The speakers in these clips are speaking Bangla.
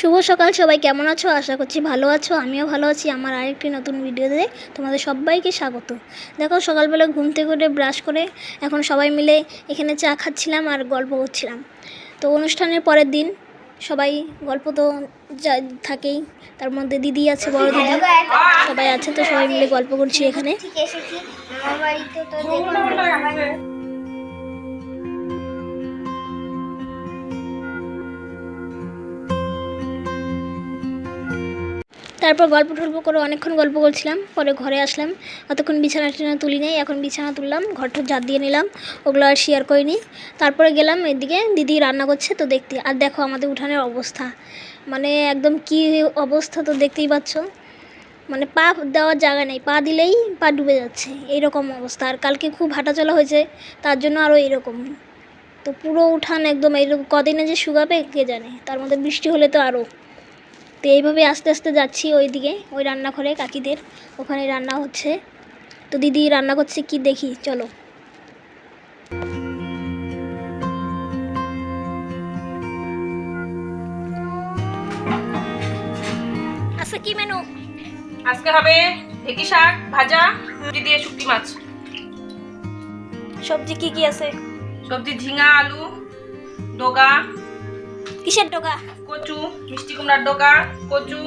শুভ সকাল, সবাই কেমন আছো? আশা করছি ভালো আছো, আমিও ভালো আছি। আমার আরেকটি নতুন ভিডিওতে তোমাদের সবাইকে স্বাগত। দেখো, সকালবেলা ঘুম থেকে ব্রাশ করে এখন সবাই মিলে এখানে চা খাচ্ছিলাম আর গল্প করছিলাম। তো অনুষ্ঠানের পরের দিন সবাই গল্প তো থাকেই, তার মধ্যে দিদি আছে, বড় দিদি সবাই আছে, তো সবাই মিলে গল্প করছি এখানে। তারপর গল্প টল্প করে অনেকক্ষণ গল্প করছিলাম, পরে ঘরে আসলাম। অতক্ষণ বিছানা টিছানা তুলি নেই, এখন বিছানা তুললাম ঘরটা ঝাড় দিয়ে নিলাম, ওগুলো আর শেয়ার করিনি। তারপরে গেলাম এদিকে, দিদি রান্না করছে তো দেখতে, আর দেখো আমাদের উঠানের অবস্থা। মানে একদম কি অবস্থা তো দেখতেই পাচ্ছ। মানে পা দেওয়ার জায়গা নেই, পা দিলেই পা ডুবে যাচ্ছে, এইরকম অবস্থা। আর কালকে খুব হাঁটাচলা হয়েছে, তার জন্য আরও এরকম তো পুরো উঠান একদম এইরকম কদিনে যে শুকাবে কে জানে, তার মধ্যে বৃষ্টি হলে তো আরও। তো এইভাবে আস্তে আস্তে যাচ্ছি ওই দিকে ওই রান্নাঘরে কাকিদের। ওখানে রান্না হচ্ছে। তো দিদি রান্না করছে কি দেখি চলো। আচ্ছা কি মেনু আজকে হবে ঢেকি শাক ভাজা দিয়ে শুটকি মাছ। সবজি কি কি আছে? সবজি ঝিঙা আলু ডগা কিসের ডোকা? কচু মিষ্টি কুমড়ার ডগা কচু।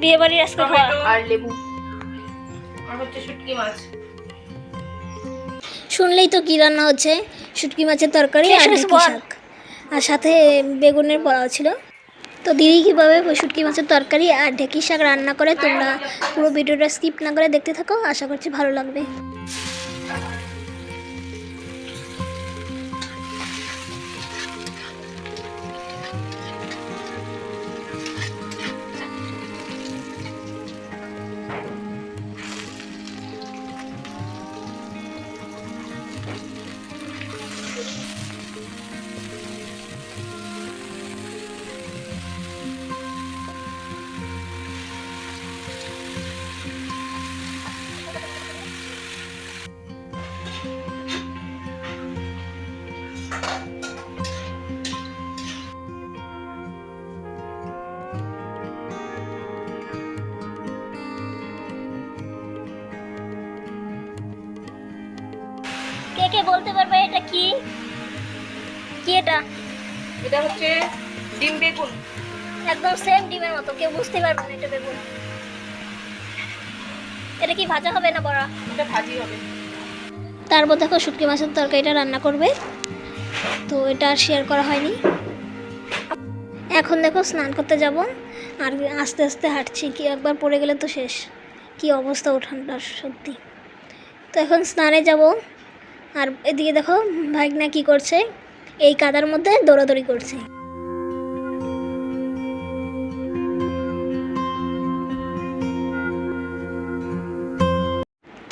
বিয়ে বাড়ির আজকে আর লেবু। আর হচ্ছে শুটকি মাছ। শুনলেই তো কি রান্না হচ্ছে? শুটকি মাছের তরকারি আর ঢেঁকি শাক। আর সাথে বেগুনের বড়াও ছিল। তো দিদি কীভাবে শুটকি মাছের তরকারি আর ঢেঁকি শাক রান্না করে তোমরা পুরো ভিডিওটা স্কিপ না করে দেখতে থাকো। আশা করছি ভালো লাগবে। কে বলতে পারবে এটা কি? কি এটা? এটা হচ্ছে ডিম বেগুন। একদম সেম ডিমের মতো কেউ বুঝতে পারবে না এটা বেগুন। এটা কি ভাজা হবে না বড়া? এটা ভাজি হবে। তারপর দেখো শুটকি মাছের তরকারিটা রান্না করবে। তো এটা আর শেয়ার করা হয়নি। এখন দেখো স্নান করতে যাব। আর আস্তে আস্তে হাঁটছি কি একবার পড়ে গেলে তো শেষ। কি অবস্থা উঠানটার সত্যি। তো এখন স্নানে যাব। আর এদিকে দেখো ভাইগনা কি করছে? এই কাদার মধ্যে দৌড়াদৌড়ি করছে।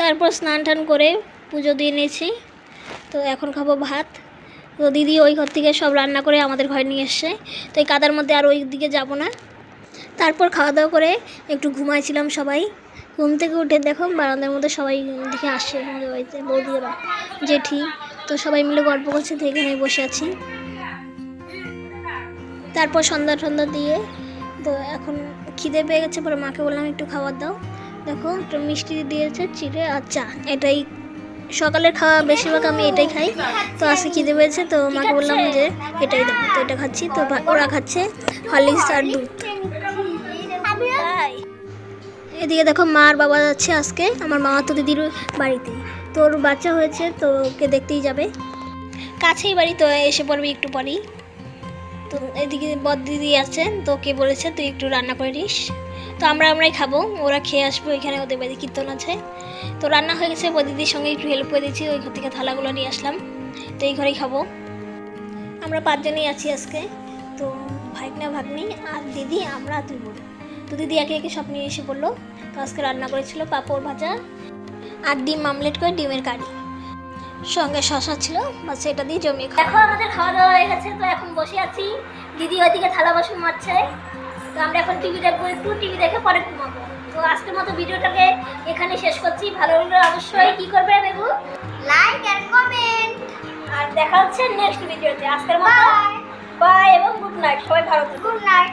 তারপর স্নান টান করে পুজো দিয়ে নিয়েছি। তো এখন খাব ভাত। তো দিদি ওই ঘর থেকে সব রান্না করে আমাদের ঘরে নিয়ে এসছে। তো এই কাদার মধ্যে আর ওই দিকে যাব না। তারপর খাওয়া দাওয়া করে একটু ঘুমাইছিলাম সবাই। ঘুম থেকে উঠে দেখো বারান্দার মধ্যে সবাই দেখে আসছে আমাদের বাড়িতে, বৌদিরা। জেঠি, তো সবাই মিলে গল্প করছে, তো এখানে বসে আছি। তারপর সন্ধ্যা টন্ধ্যা দিয়ে, তো এখন খিদে পেয়ে গেছে, পরে মাকে বললাম একটু খাবার দাও। দেখো, একটু মিষ্টি দিয়েছে, চিড়ে আর চা। এটাই সকালের খাওয়া, বেশিরভাগ আমি এটাই খাই। তো আজকে খিদে পেয়েছে, তো মাকে বললাম যে এটাই দাও। তো এটা খাচ্ছি, তো ওরা খাচ্ছে হরলিক্স আর দুধ। এদিকে দেখো মার বাবা যাচ্ছে আজকে, আমার মামা তো দিদির বাড়িতে। তোর বাচ্চা হয়েছে তো ওকে দেখতেই যাবে। কাছেই বাড়ি, তো এসে পড়বি একটু পরেই। তো এদিকে বদ দিদি আছে তো কে বলেছে তুই একটু রান্না করে দিস তো আমরা আমরাই খাব, ওরা খেয়ে আসব এখানে ওদের বাড়ি কীর্তন আছে। তো রান্না হয়ে গেছে বদিদির সঙ্গে একটু হেল্প করে দিচ্ছি ওই ঘর থেকে থালাগুলো নিয়ে আসলাম। তো এই ঘরেই খাব। আমরা পাঁচজনই আছি আজকে, তো ভাইগনা ভাগ্নি আর দিদি, আমরা দুই বোন। তো দিদি একে একে সব নিয়ে এসে বলল তো আজকে রান্না করেছিল পাঁপড় ভাজা আর ডিম আমলেট করে ডিমের কারি। সঙ্গে শশা ছিল বাস এটা দিয়ে জমিয়ে দেখো আমাদের খাওয়া দাওয়া হয়ে গেছে তো এখন বসে আছি। দিদি ওইদিকে থালা বাসন মারছে তো আমরা এখন টিভি দেখব একটু টিভি দেখে পরে ঘুমাবো। তো আজকের মতো ভিডিওটাকে এখানে শেষ করছি। ভালো লাগলে অবশ্যই কি করবে বেবু? লাইক এন্ড কমেন্ট আর দেখা হচ্ছে নেক্সট ভিডিওতে আজকের মতো বাই বাই এবং গুড নাইট সবাই ভালো থাকো। Good night